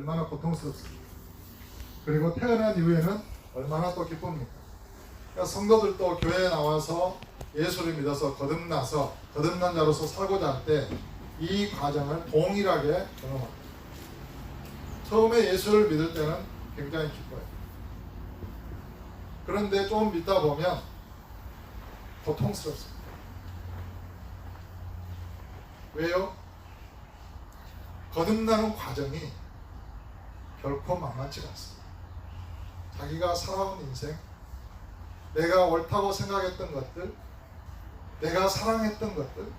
얼마나 고통스럽습니까? 그리고 태어난 이후에는 얼마나 또 기쁩니까? 그러니까 성도들도 교회에 나와서 예수를 믿어서 거듭나서 거듭난 자로서 살고자 할 때 이 과정을 동일하게 경험합니다. 처음에 예수를 믿을 때는 굉장히 기뻐요. 그런데 좀 믿다 보면 고통스럽습니다. 왜요? 거듭나는 과정이 결코 만만치가 않습니다. 자기가 살아온 인생, 내가 옳다고 생각했던 것들, 내가 사랑했던 것들,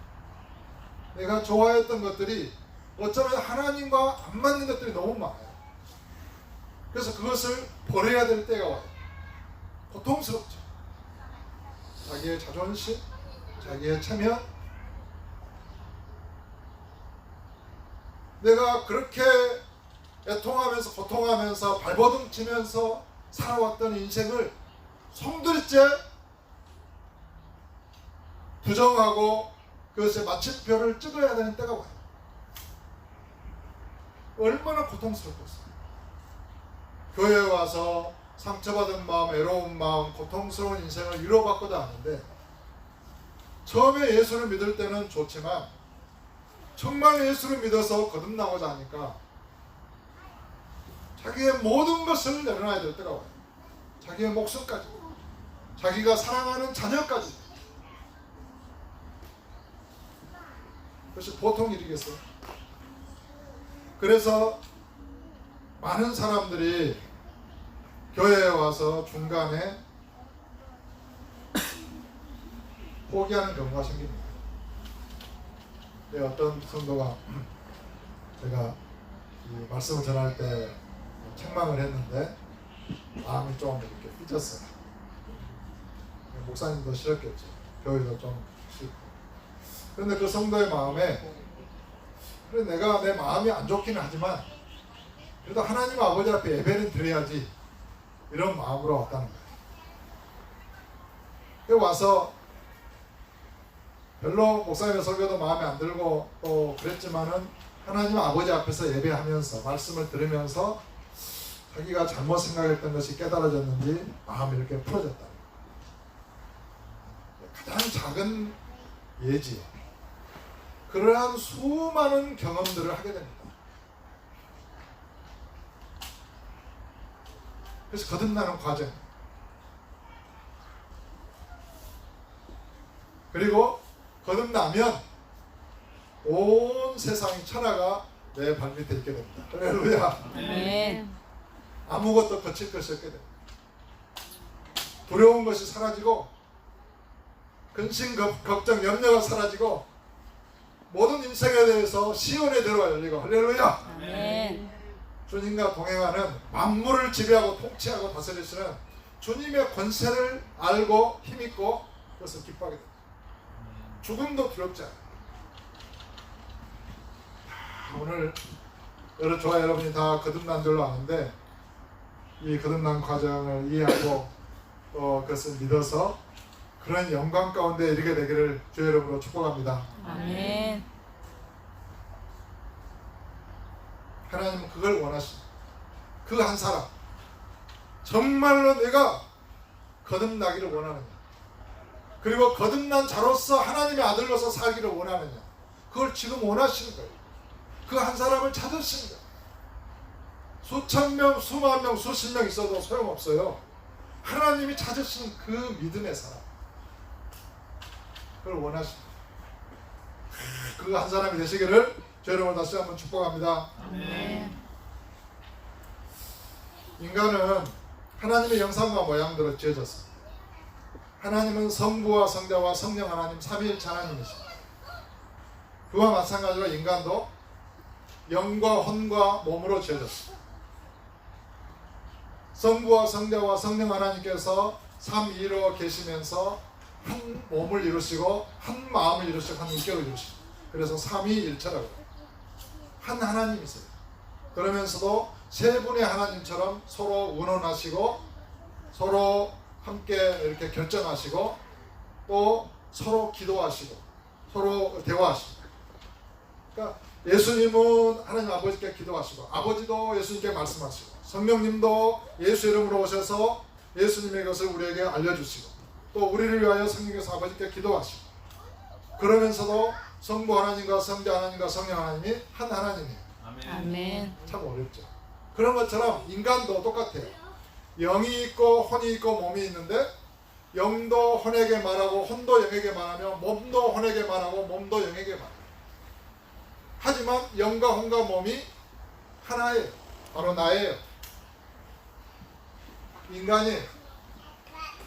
내가 좋아했던 것들이 어쩌면 하나님과 안 맞는 것들이 너무 많아요. 그래서 그것을 버려야 될 때가 와요. 고통스럽죠. 자기의 자존심, 자기의 체면, 내가 그렇게 애통하면서 고통하면서 발버둥 치면서 살아왔던 인생을 송두리째 부정하고 그것에 마침표를 찍어야 되는 때가 와요. 얼마나 고통스럽겠어요. 교회에 와서 상처받은 마음, 외로운 마음, 고통스러운 인생을 위로받고자 하는데 처음에 예수를 믿을 때는 좋지만 정말 예수를 믿어서 거듭나고자 하니까 자기의 모든 것을 내려놔야 될 때가 와요. 자기의 목숨까지, 자기가 사랑하는 자녀까지. 그것이 보통 일이겠어요. 그래서 많은 사람들이 교회에 와서 중간에 포기하는 경우가 생깁니다. 네, 어떤 성도가 제가 이 말씀을 전할 때 책망을 했는데 마음이 좀 이렇게 삐졌어요. 목사님도 싫었겠죠. 교회도 좀 싫고. 그런데 그 성도의 마음에 그래 내가 내 마음이 안 좋기는 하지만 그래도 하나님 아버지 앞에 예배는 드려야지 이런 마음으로 왔다는 거예요. 그 와서 별로 목사님의 설교도 마음에 안 들고 또 그랬지만은 하나님 아버지 앞에서 예배하면서 말씀을 들으면서 자기가 잘못 생각했던 것이 깨달아졌는지 마음이 이렇게 풀어졌다. 가장 작은 예지. 그러한 수많은 경험들을 하게 됩니다. 그래서 거듭나는 과정. 그리고 거듭나면 온 세상이 천하가 내 발밑에 있게 됩니다. 할렐루야. 네. 아무것도 거칠 것이 없게 됩니다. 두려운 것이 사라지고 근심, 걱- 걱정, 염려가 사라지고 모든 인생에 대해서 시온의 대로가 열리고 할렐루야. 네. 주님과 동행하는 만물을 지배하고 통치하고 다스리시는 주님의 권세를 알고 힘있고 그것을 기뻐하게 됩니다. 죽음도 두렵지 않아요. 아, 오늘 여러 저와 여러분이 다 거듭난 줄로 아는데 이 거듭난 과정을 이해하고 또 그것을 믿어서 그런 영광 가운데 이르게 되기를 주의 이름으로 축복합니다. 아멘. 하나님은 그걸 원하십니다. 그 한 사람 정말로 내가 거듭나기를 원하느냐 그리고 거듭난 자로서 하나님의 아들로서 살기를 원하느냐 그걸 지금 원하시는 거예요. 그 한 사람을 찾으시는 거예요. 수천 명, 수만 명, 수십 명 있어도 소용없어요. 하나님이 찾으시는 그 믿음의 사람 그걸 원하십니다. 그 한 사람이 되시기를 저 여러분 다시 한번 축복합니다. 인간은 하나님의 영상과 모양대로 지어졌습니다. 하나님은 성부와 성자와 성령 하나님 삼위일체 하나님이십니다. 그와 마찬가지로 인간도 영과 혼과 몸으로 지어졌습니다. 성부와 성자와 성령 하나님께서 삼위로 계시면서 한 몸을 이루시고 한 마음을 이루시고 한 인격을 이루십니다. 그래서 삼위일체라고. 한 하나님이세요. 그러면서도 세 분의 하나님처럼 서로 운원하시고 서로 함께 이렇게 결정하시고 또 서로 기도하시고 서로 대화하시고 그러니까 예수님은 하나님 아버지께 기도하시고 아버지도 예수님께 말씀하시고 성령님도 예수 이름으로 오셔서 예수님의 것을 우리에게 알려주시고 또 우리를 위하여 성령께서 아버지께 기도하시고 그러면서도 성부 하나님과 성자 하나님과 성령 하나님이 한 하나님이에요. 아멘. 참 어렵죠. 그런 것처럼 인간도 똑같아요. 영이 있고 혼이 있고 몸이 있는데 영도 혼에게 말하고 혼도 영에게 말하며 몸도 혼에게 말하고 몸도 영에게 말해요. 하지만 영과 혼과 몸이 하나예요. 바로 나예요. 인간이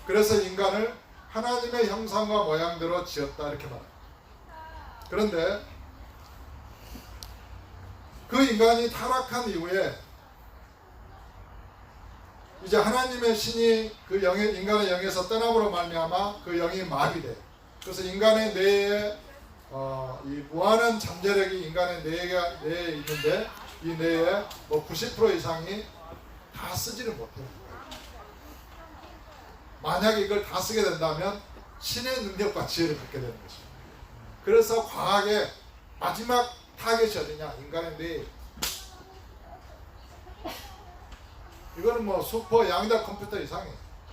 그래서 인간을 하나님의 형상과 모양대로 지었다 이렇게 말해요. 그런데 그 인간이 타락한 이후에 이제 하나님의 신이 그 영의 인간의 영에서 떠남으로 말미암아 그 영이 마비돼. 그래서 인간의 뇌에 어, 이 무한한 잠재력이 인간의 뇌가 뇌에 있는데 이 뇌의 뭐90% 이상이 다 쓰지를 못해요. 만약에 이걸 다 쓰게 된다면 신의 능력과 지혜를 갖게 되는 것입니다. 그래서 과학의 마지막 타겟이 어디냐? 인간의 뇌. 이거는 뭐 슈퍼 양자 컴퓨터 이상해.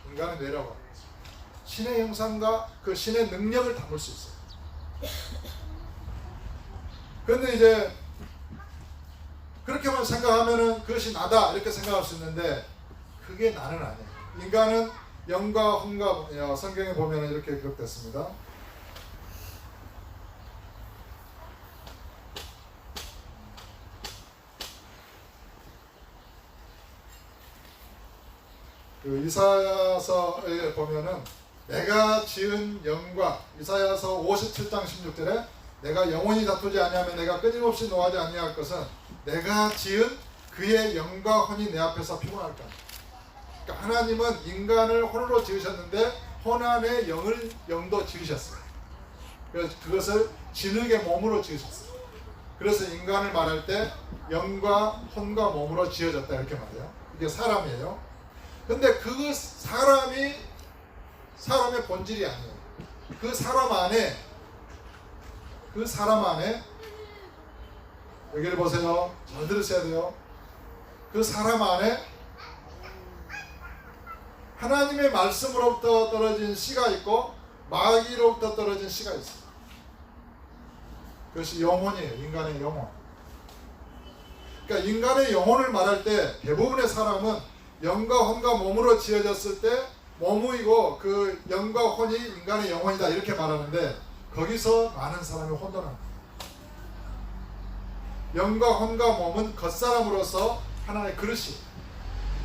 인간의 뇌라고 하는 거죠. 신의 형상과 그 신의 능력을 담을 수 있어요. 그런데 이제 그렇게만 생각하면은 그것이 나다 이렇게 생각할 수 있는데 그게 나는 아니에요. 인간은 영과 혼과 어, 성경에 보면 이렇게 기록됐습니다. 그 이사야서에 보면은 내가 지은 영과 이사야서 57장 16절에 내가 영원히 다투지 아니하면 내가 끊임없이 노하지 아니할 것은 내가 지은 그의 영과 혼이 내 앞에서 피곤할까. 그러니까 하나님은 인간을 혼으로 지으셨는데 혼 안에 영을 영도 지으셨어요. 그래서 그것을 진흙의 몸으로 지으셨어요. 그래서 인간을 말할 때 영과 혼과 몸으로 지어졌다 이렇게 말해요. 이게 사람이에요. 근데 그 사람이 사람의 본질이 아니에요. 그 사람 안에 그 사람 안에 여기를 보세요. 잘 들으셔야 돼요. 그 사람 안에 하나님의 말씀으로부터 떨어진 씨가 있고 마귀로부터 떨어진 씨가 있어요. 그것이 영혼이에요. 인간의 영혼. 그러니까 인간의 영혼을 말할 때 대부분의 사람은 영과 혼과 몸으로 지어졌을 때 몸이고 그 영과 혼이 인간의 영혼이다 이렇게 말하는데 거기서 많은 사람이 혼돈합니다. 영과 혼과 몸은 겉사람으로서 하나의 그릇이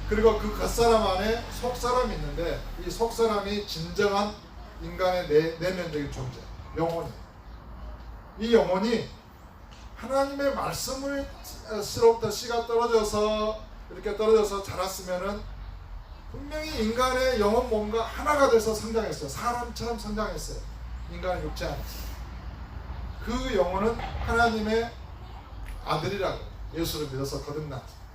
그리고 그 겉사람 안에 속사람이 있는데 이 속사람이 진정한 인간의 내, 내면적인 존재 영혼이 이 영혼이 하나님의 말씀을 스로부터 씨가 떨어져서 이렇게 떨어져서 자랐으면은 분명히 인간의 영혼 몸과 하나가 돼서 성장했어요. 사람처럼 성장했어요. 인간의 육체 안에서. 그 영혼은 하나님의 아들이라고 예수를 믿어서 거듭났죠.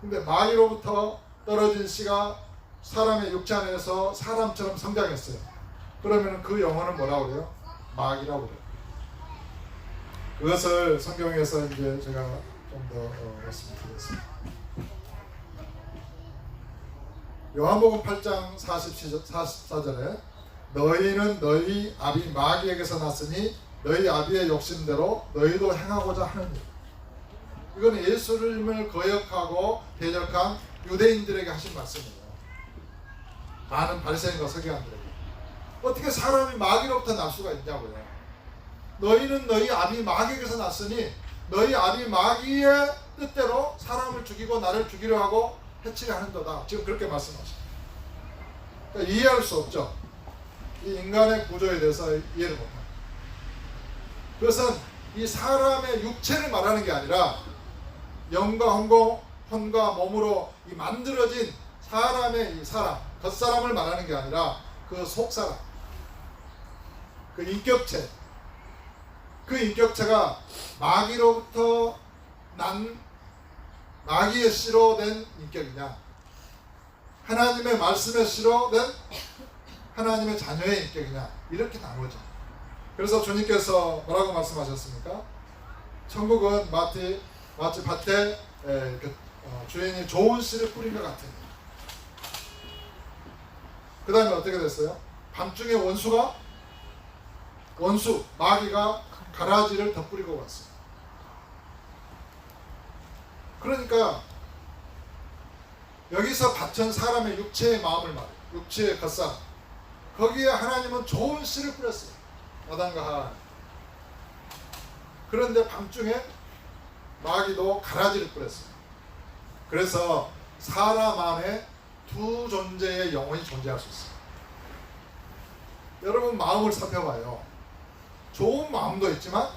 근데 마귀로부터 떨어진 씨가 사람의 육체 안에서 사람처럼 성장했어요. 그러면 그 영혼은 뭐라고 그래요? 마귀라고 그래요. 그것을 성경에서 이제 제가 좀더 어, 말씀드리겠습니다. 요한복음 8장 44절에 너희는 너희 아비 마귀에게서 났으니 너희 아비의 욕심대로 너희도 행하고자 하느니 이건 예수님을 거역하고 대적한 유대인들에게 하신 말씀이에요. 많은 바리새인과 서기관들에게 어떻게 사람이 마귀로부터 날 수가 있냐고요. 너희는 너희 아비 마귀에게서 났으니 너희 아비 마귀의 뜻대로 사람을 죽이고 나를 죽이려 하고 해치려 하는도다. 지금 그렇게 말씀하시죠. 그러니까 이해할 수 없죠. 이 인간의 구조에 대해서 이해를 못합니다. 그것은 이 사람의 육체를 말하는 게 아니라 영과 혼과, 혼과 몸으로 이 만들어진 사람의 이 사람, 겉사람을 말하는 게 아니라 그 속사람, 그 인격체, 그 인격체가 마귀로부터 난 마귀의 씨로 된 인격이냐 하나님의 말씀의 씨로 된 하나님의 자녀의 인격이냐 이렇게 나누죠. 그래서 주님께서 뭐라고 말씀하셨습니까? 천국은 마치 마치 밭에 에, 그, 어, 주인이 좋은 씨를 뿌린 것 같은. 그 다음에 어떻게 됐어요? 밤중에 원수가 원수 마귀가 가라지를 덧뿌리고 왔어요. 그러니까 여기서 밭은 사람의 육체의 마음을 말해요. 육체의 겉사. 거기에 하나님은 좋은 씨를 뿌렸어요. 아담과 하와. 그런데 밤중에 마귀도 가라지를 뿌렸어요. 그래서 사람 안에 두 존재의 영혼이 존재할 수 있어요. 여러분 마음을 살펴봐요. 좋은 마음도 있지만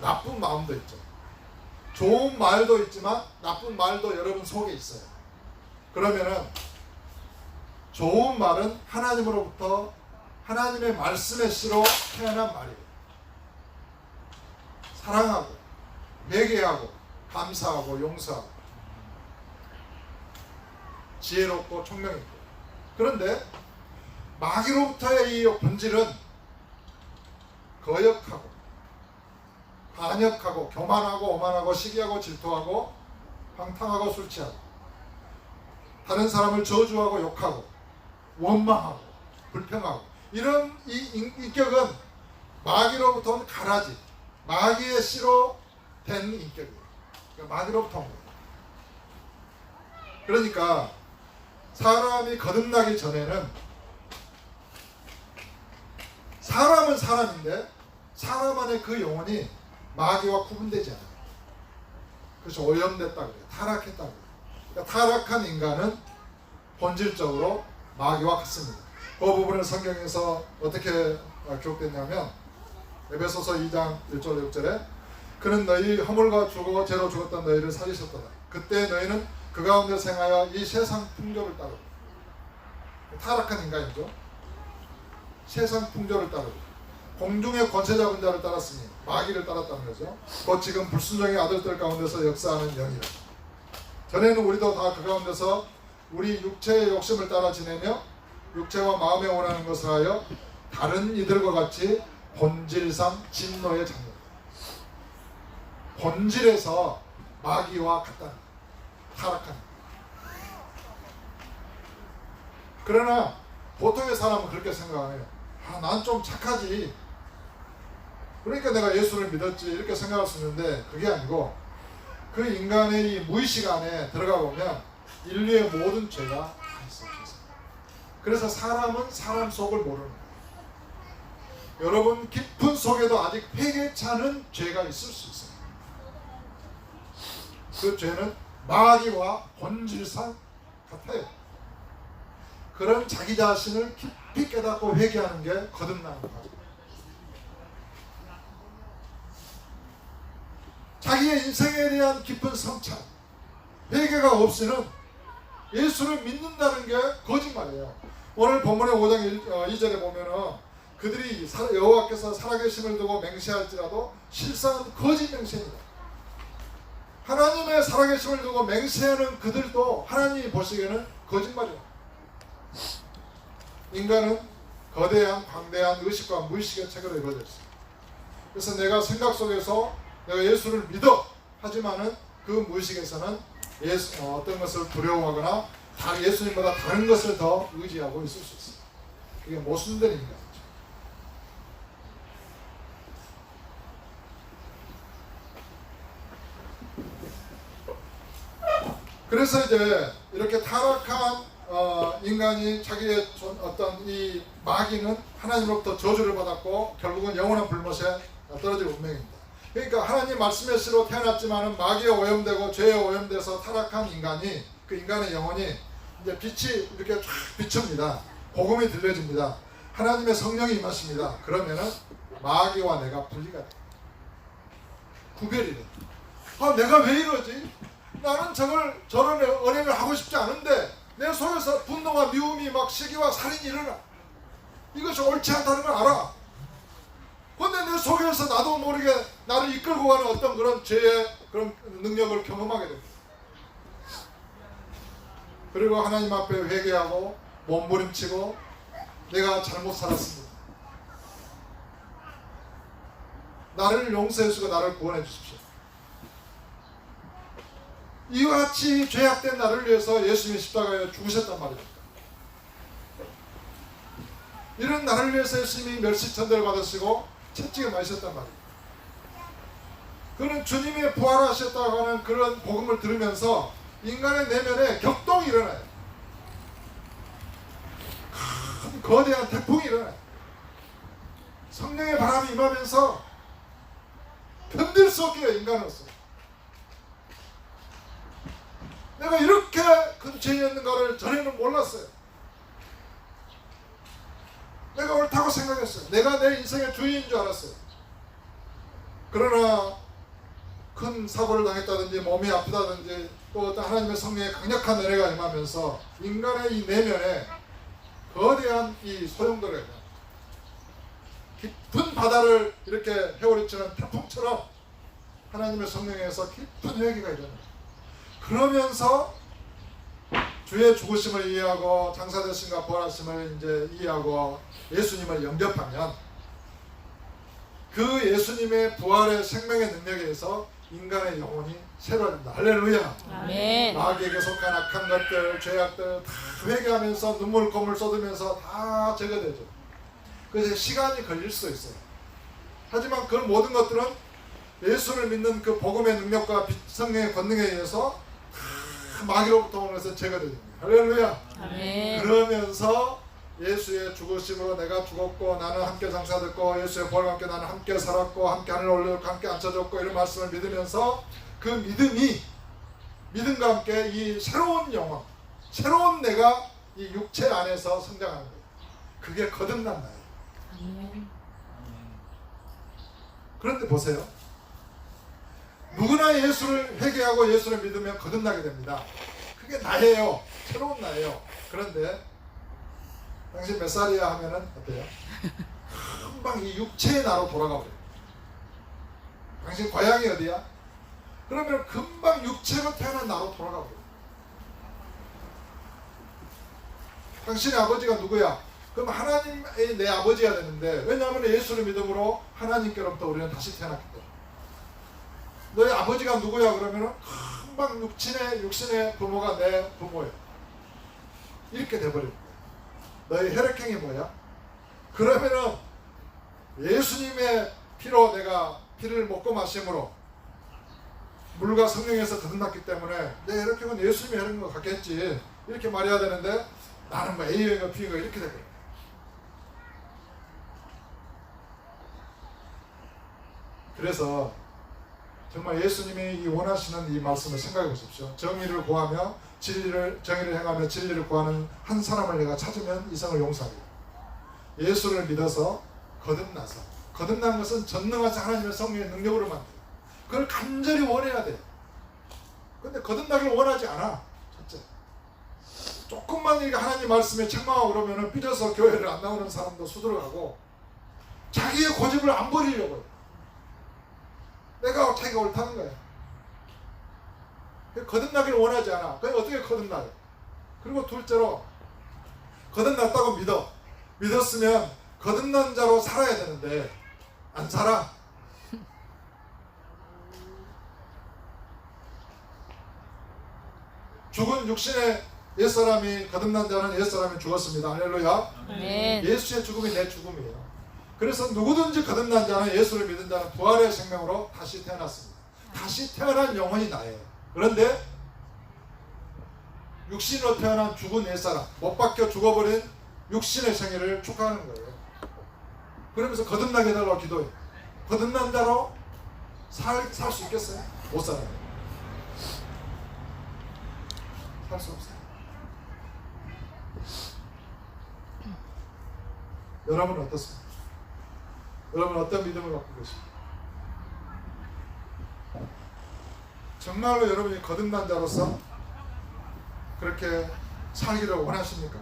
나쁜 마음도 있죠. 좋은 말도 있지만 나쁜 말도 여러분 속에 있어요. 그러면은 좋은 말은 하나님으로부터 하나님의 말씀의 씨로 태어난 말이에요. 사랑하고 회개하고 감사하고 용서하고. 지혜롭고 총명 있고. 그런데 마귀로부터의 이 본질은 거역하고 반역하고 교만하고 오만하고 시기하고 질투하고 방탕하고 술 취하고 다른 사람을 저주하고 욕하고 원망하고 불평하고. 이런 이 인- 인격은 마귀로부터 온 가라지. 마귀의 씨로 된 인격이에요. 그러니까 마귀로부터 온 거예요. 그러니까 사람이 거듭나기 전에는 사람은 사람인데 사람 안에 그 영혼이 마귀와 구분되지 않아요. 그래서 오염됐다 그래요. 타락했다 그래요. 그러니까 타락한 인간은 본질적으로 마귀와 같습니다. 그 부분을 성경에서 어떻게 어, 기록됐냐면 에베소서 2장 1절 6절에 그는 너희 허물과 죽어 죄로 죽었던 너희를 살리셨도다. 그때 너희는 그 가운데 생하여 이 세상 풍조를 따르고 타락한 인간이죠. 세상 풍조를 따르고 공중의 권세 잡은 자를 따랐으니 마귀를 따랐다는 거죠. 곧 지금 불순종의 아들들 가운데서 역사하는 영이라. 전에는 우리도 다 그 가운데서 우리 육체의 욕심을 따라 지내며 육체와 마음에 원하는 것을 하여 다른 이들과 같이 본질상 진노의 장면. 본질에서 마귀와 같다. 타락한. 그러나 보통의 사람은 그렇게 생각해요. 아, 난 좀 착하지. 그러니까 내가 예수를 믿었지. 이렇게 생각할 수 있는데 그게 아니고 그 인간의 이 무의식 안에 들어가 보면 인류의 모든 죄가 다 있어. 그래서 사람은 사람 속을 모르는 거예요. 여러분 깊은 속에도 아직 회개차는 죄가 있을 수 있어요. 그 죄는 마귀와 본질상 같아요. 그런 자기 자신을 깊이 깨닫고 회개하는 게 거듭나는 거죠. 자기의 인생에 대한 깊은 성찰, 회개가 없이는 예수를 믿는다는 게 거짓말이에요. 오늘 본문의 5장 2절에 보면은 그들이 사- 여호와께서 살아계심을 두고 맹세할지라도 실상은 거짓 맹세입니다. 하나님의 살아계심을 두고 맹세하는 그들도 하나님이 보시기에는 거짓말이에요. 인간은 거대한 광대한 의식과 무의식의 책으로 이루어져 있어요. 그래서 내가 생각 속에서 내가 예수를 믿어 하지만은 그 무의식에서는 예수, 어, 어떤 것을 두려워하거나 다 예수님보다 다른 것을 더 의지하고 있을 수 있어요. 그게 모순된 인간 그래서 이제 이렇게 타락한 어, 인간이 자기의 존- 어떤 이 마귀는 하나님으로부터 저주를 받았고 결국은 영원한 불못에 떨어질 운명입니다. 그러니까 하나님 말씀의 씨로 태어났지만은 마귀에 오염되고 죄에 오염돼서 타락한 인간이 그 인간의 영혼이 이제 빛이 이렇게 쫙 비춥니다. 복음이 들려집니다. 하나님의 성령이 임하십니다. 그러면은 마귀와 내가 분리가 돼. 구별이 돼. 아 내가 왜 이러지? 나는 저걸 저런 은행을 하고 싶지 않은데 내 속에서 분노와 미움이 막 시기와 살인이 일어나. 이것이 옳지 않다는 걸 알아. 근데 내 속에서 나도 모르게 나를 이끌고 가는 어떤 그런 죄의 그런 능력을 경험하게 됩니다. 그리고 하나님 앞에 회개하고 몸부림치고 내가 잘못 살았습니다. 나를 용서해 주시고 나를 구원해 주십시오. 이와 같이 죄악된 나를 위해서 예수님이 십자가에 죽으셨단 말입니다. 이런 나를 위해서 예수님이 멸시천대를 받으시고 채찍을 맞으셨단 말이에요. 그는 주님의 부활하셨다고 하는 그런 복음을 들으면서 인간의 내면에 격동이 일어나요. 큰 거대한 태풍이 일어나요. 성령의 바람이 임하면서 견딜 수 없게 인간으로서 내가 이렇게 큰 죄였는가를 전에는 몰랐어요. 내가 옳다고 생각했어요. 내가 내 인생의 주인인 줄 알았어요. 그러나 큰 사고를 당했다든지 몸이 아프다든지 또 하나님의 성령의 강력한 은혜가 임하면서 인간의 이 내면에 거대한 이 소용돌이가 깊은 바다를 이렇게 헤어리치는 태풍처럼 하나님의 성령에서 깊은 회개가 일어나요. 그러면서 주의 죽으심을 이해하고 장사되심과 부활하심을 이제 이해하고 예수님을 영접하면 그 예수님의 부활의 생명의 능력에 의해서 인간의 영혼이 새로워진다. 할렐루야. 아멘. 마귀에게 속한 악한 것들, 죄악들 다 회개하면서 눈물 콧물 쏟으면서 다 제거되죠. 그래서 시간이 걸릴 수도 있어요. 하지만 그 모든 것들은 예수를 믿는 그 복음의 능력과 빛- 성령의 권능에 의해서 다 마귀로부터 오는 것을 제거됩니다. 할렐루야. 아멘. 그러면서 예수의 죽으심으로 내가 죽었고 나는 함께 장사됐고 예수의 부활과 함께 나는 함께 살았고 함께 하늘 올려놓고 함께 앉혀졌고 이런 말씀을 믿으면서 그 믿음이 믿음과 함께 이 새로운 영혼 새로운 내가 이 육체 안에서 성장하는 거예요 그게 거듭난 나예요. 그런데 보세요 누구나 예수를 회개하고 예수를 믿으면 거듭나게 됩니다 그게 나예요 새로운 나예요 그런데 당신 몇 살이야 하면은 어때요? 금방 이 육체의 나로 돌아가 버려요. 당신 고향이 어디야? 그러면 금방 육체로 태어난 나로 돌아가 버려요. 당신의 아버지가 누구야? 그럼 하나님의 내 아버지가 되는데 왜냐하면 예수를 믿음으로 하나님께로부터 우리는 다시 태어났기 때문에 너의 아버지가 누구야? 그러면은 금방 육신의 육신의 부모가 내 부모예요. 이렇게 돼버립니다. 너의 혈액형이 뭐야? 그러면은 예수님의 피로 내가 피를 먹고 마심으로 물과 성령에서 거듭났기 때문에 내 혈액형은 예수님의 혈액형과 같겠지 이렇게 말해야 되는데 나는 뭐 A형이고 B형이고 이렇게 되거든 그래서 정말 예수님이 이 원하시는 이 말씀을 생각해 보십시오. 정의를 구하며 진리를 정의를 행하며 진리를 구하는 한 사람을 내가 찾으면 이성을 용서하리라. 예수를 믿어서 거듭나서 거듭난 것은 전능하신 하나님의 성령의 능력으로 만들어. 그걸 간절히 원해야 돼. 근데 거듭나길 원하지 않아. 첫째. 조금만 이렇게 하나님 말씀에 책망하고 그러면은 삐져서 교회를 안 나오는 사람도 수두룩하고 자기의 고집을 안 버리려고 해. 내가 어떻게 옳다는 거야. 거듭나기를 원하지 않아. 그럼 어떻게 거듭나요? 그리고 둘째로 거듭났다고 믿어. 믿었으면 거듭난 자로 살아야 되는데 안 살아. 죽은 육신의 옛사람이 거듭난 자는 옛사람이 죽었습니다. 할렐루야. 아멘. 예수의 죽음이 내 죽음이에요. 그래서 누구든지 거듭난 자는 예수를 믿은 자는 부활의 생명으로 다시 태어났습니다. 다시 태어난 영혼이 나예요. 그런데 육신으로 태어난 죽은 옛사람, 못 박혀 죽어버린 육신의 생애를 축하하는 거예요. 그러면서 거듭나게 해달라고 기도해요. 거듭난 자로 살 수 있겠어요? 못 살아요. 살 수 없어요. 여러분은 어떻습니까? 여러분 어떤 믿음을 갖고 계십니까? 정말로 여러분이 거듭난 자로서 그렇게 살기를 원하십니까?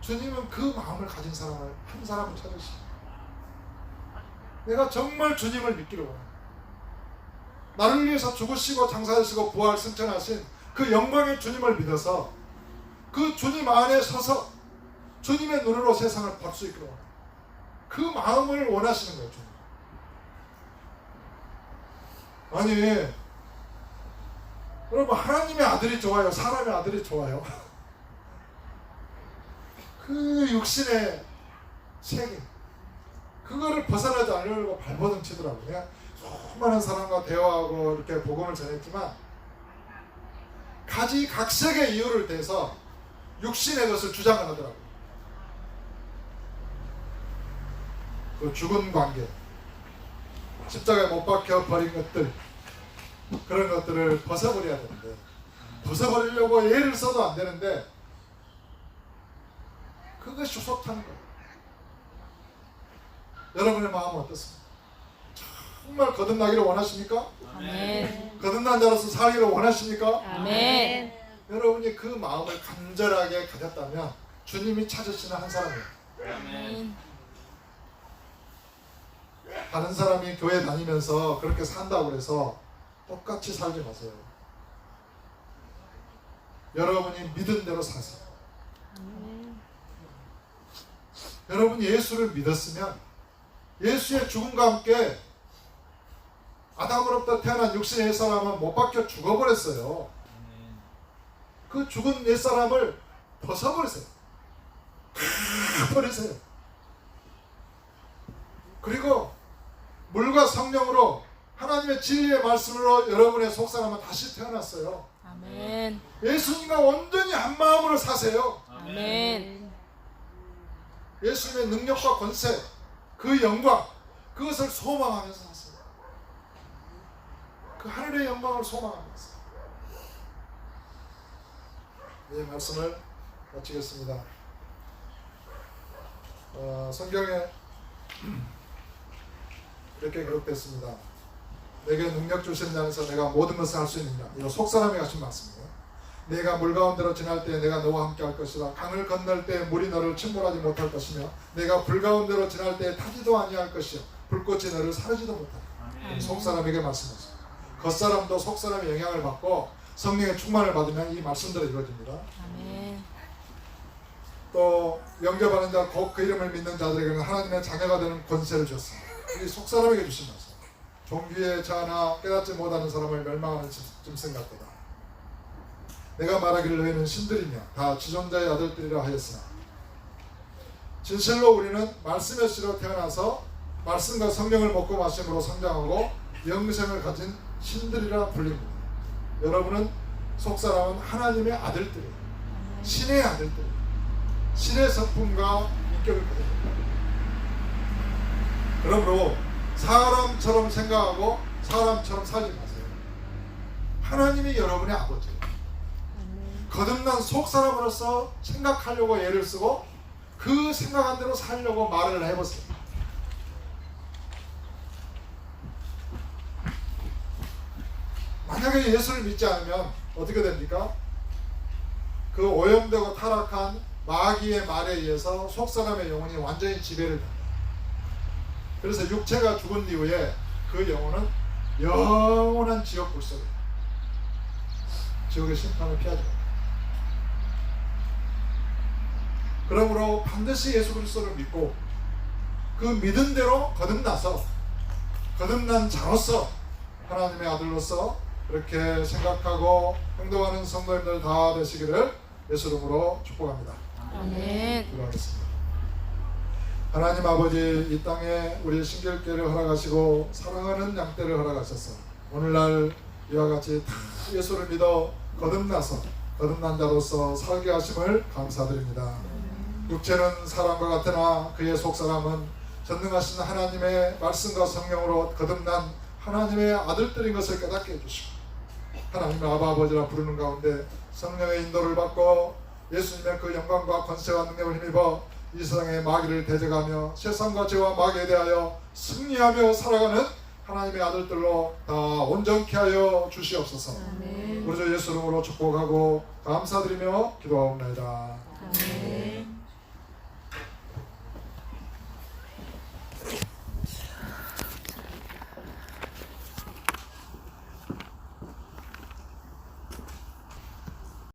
주님은 그 마음을 가진 사람을 한 사람을 찾으시고 내가 정말 주님을 믿기를 원해. 나를 위해서 죽으시고 장사하시고 부활 승천하신 그 영광의 주님을 믿어서 그 주님 안에 서서 주님의 눈으로 세상을 볼 수 있기를 원해. 그 마음을 원하시는 거예요. 아니, 여러분 하나님의 아들이 좋아요? 사람의 아들이 좋아요? 그 육신의 세계 그거를 벗어나지 않으려고 발버둥 치더라고요. 그냥 수많은 사람과 대화하고 이렇게 복음을 전했지만 가지 각색의 이유를 대서 육신의 것을 주장을 하더라고요. 그 죽은 관계, 십자가에 못 박혀 버린 것들 그런 것들을 벗어버려야 되는데 벗어버리려고 예를 써도 안 되는데 그것이 속타는 거예요. 여러분의 마음은 어떻습니까? 정말 거듭나기를 원하십니까? 아멘. 거듭난 자로서 살기를 원하십니까? 아멘. 여러분이 그 마음을 간절하게 가졌다면 주님이 찾으시는 한 사람이에요. 아멘. 다른 사람이 교회 다니면서 그렇게 산다고 해서 똑같이 살지 마세요. 여러분이 믿은 대로 사세요. 여러분이 예수를 믿었으면 예수의 죽음과 함께 아담으로부터 태어난 육신의 옛사람은 못 박혀 죽어버렸어요. 그 죽은 옛사람을 벗어버리세요. 다 버리세요. 그리고 물과 성령으로 하나님의 진리의 말씀으로 여러분의 속사람은 다시 태어났어요. 아멘. 예수님과 온전히 한 마음으로 사세요. 아멘. 예수님의 능력과 권세, 그 영광, 그것을 소망하면서 사세요. 그 하늘의 영광을 소망하면서. 이 말씀을 마치겠습니다. 어, 성경에 이렇게 기록됐습니다. 내게 능력 주신 자에서 내가 모든 것을 할 수 있느냐. 이거 속사람이 하신 말씀이에요. 내가 물 가운데로 지날 때 내가 너와 함께 할 것이라 강을 건널 때 물이 너를 침몰하지 못할 것이며 내가 불 가운데로 지날 때 타지도 아니할 것이요 불꽃이 너를 사르지도 못하리라 속사람에게 말씀하셨습니다 겉사람도 속사람의 영향을 받고 성령의 충만을 받으면 이 말씀대로 이루어집니다 아멘. 또 영접하는 자 곧그 이름을 믿는 자들에게는 하나님의 자녀가 되는 권세를 주셨습니다 이 속 사람에게 주신 말씀 종기의 자나 깨닫지 못하는 사람을 멸망하는 짐승 같도다 내가 말하기를 너희는 신들이며 다 지존자의 아들들이라 하였으나 진실로 우리는 말씀의 씨로 태어나서 말씀과 성령을 먹고 마심으로 성장하고 영생을 가진 신들이라 불립니다. 여러분은 속사람은 하나님의 아들들이에요. 신의 아들들. 신의 성품과 인격을 겁니다. 그러므로 사람처럼 생각하고 사람처럼 살지 마세요. 하나님이 여러분의 아버지예요. 거듭난 속 사람으로서 생각하려고 애를 쓰고 그 생각한 대로 살려고 말을 해보세요. 만약에 예수를 믿지 않으면 어떻게 됩니까? 그 오염되고 타락한 마귀의 말에 의해서 속 사람의 영혼이 완전히 지배를 합니다. 그래서 육체가 죽은 이후에 그 영혼은 영원한 지옥 불속에 지옥의 심판을 피하지 못합니다. 그러므로 반드시 예수 그리스도를 믿고 그 믿은 대로 거듭나서 거듭난 자로서 하나님의 아들로서 그렇게 생각하고 행동하는 성도님들 다 되시기를 예수 이름으로 축복합니다. 아멘. 기도하겠습니다. 하나님 아버지 이 땅에 우리 신결계를 허락하시고 사랑하는 양떼를 허락하셔서 오늘날 이와 같이 다 예수를 믿어 거듭나서 거듭난 자로서 살게 하심을 감사드립니다. 육체는 사람과 같으나 그의 속사람은 전능하신 하나님의 말씀과 성령으로 거듭난 하나님의 아들들인 것을 깨닫게 해주시고 하나님의 아버지라 부르는 가운데 성령의 인도를 받고 예수님의 그 영광과 권세와 능력을 힘입어 이 세상의 마귀를 대적하며 세상과 죄와 마귀에 대하여 승리하며 살아가는 하나님의 아들들로 다 온전케 하여 주시옵소서. 아멘. 우리 주 예수 이름으로 축복하고 감사드리며 기도하옵나이다